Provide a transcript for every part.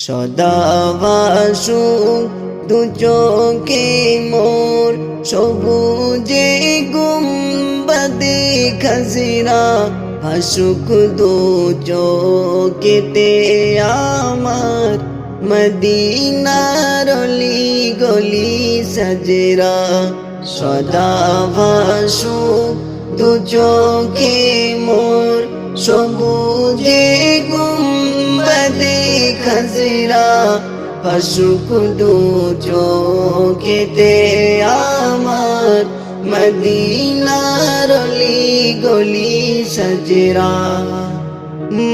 সদাবাসু দু চোখে মোর সবুজে গুম্বাদে খাজিরা। হাসুক দু চোখেতে আমার মদিনার গলি সজরা। সদাবাসু দু চোখে মোর সবুজে গুম্বাদে খাজিরা হাসুক দু চোখেতে আমার মদিনার অলি গলি সজরা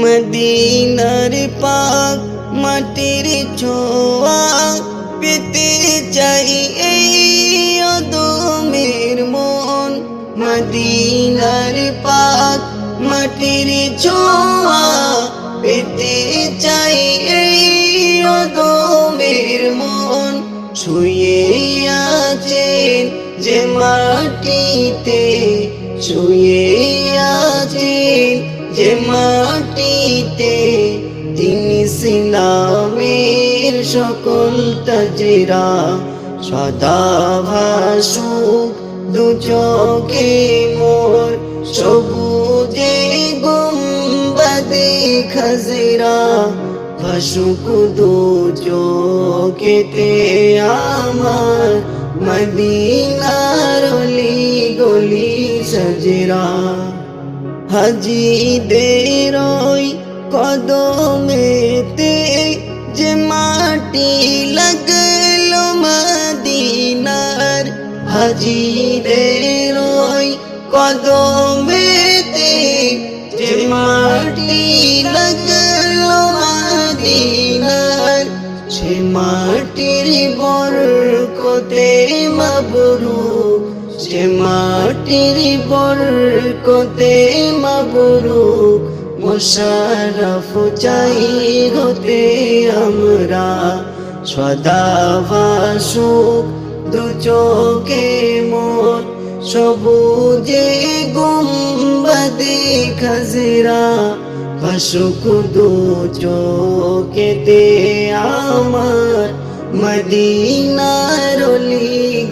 মদিনার পাক মাটির ছোঁয়া পেতে চাই এই অদমের মন মদিনার পাক মাটির ছোঁয়া পেতে চাই মাটিতে শুয়ে আছেন যে মাটিতে তিনি সিলামের সকল তাজেরা সদা ভাসুক, দু চোখে মোর সবুজে গুম্বাদে খাজরা ভাসুক, দু চোখেতে আমার মদিনার গলি সজরা। হাজিদের ওই কদমেতে যে মাটি লাগল মদিনার। হাজিদের ওই কদমেতে যে মাটি লাগল মদিনার। সে মাটির বরকতে মাবরুক সে মাটির বরকতে মাবরুক, মোশারফ চাই হতে আমরা, সদা ভাসুক, দু চোখে মোর সবুজে গুম্বাদে খাজরা, ভাসুক দু চোখেতে আমার মদিনার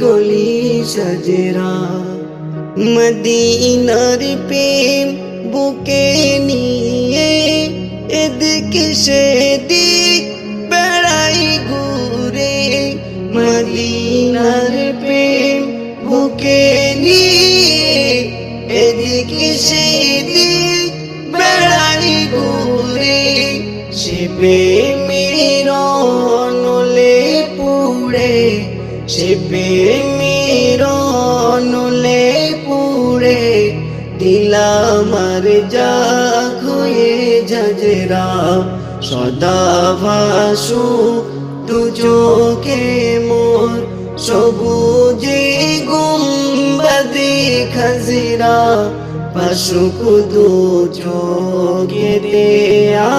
গলি সজরা। মদিনার প্রেম বুকে নিয়ে এদিকে সেদিক বেড়াই ঘুরে। মদিনার প্রেম বুকে নিয়ে এদিকে সেদিক বেড়াই ঘুরে। সে প্রেমের সে প্রেমের নলে পুড়ে দিলামার যা হয়ে যাজরা সদা ভাসু চোখে মোর সবুজে গুম্বাদে খাজিরা। পাশুক দু চোখেতে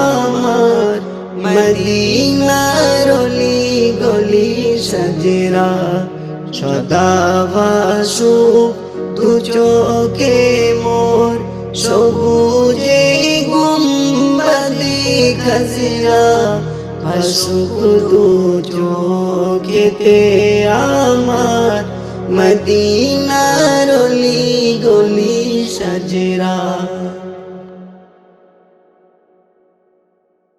আমার মদিনার অলি গলি। সজরা সদা ভাসু তু চোখে মোর সবুজে গুম্বাদে খাজিরা। পাশুক দু চোখেতে আমার মদিনার অলি গলি সজরা।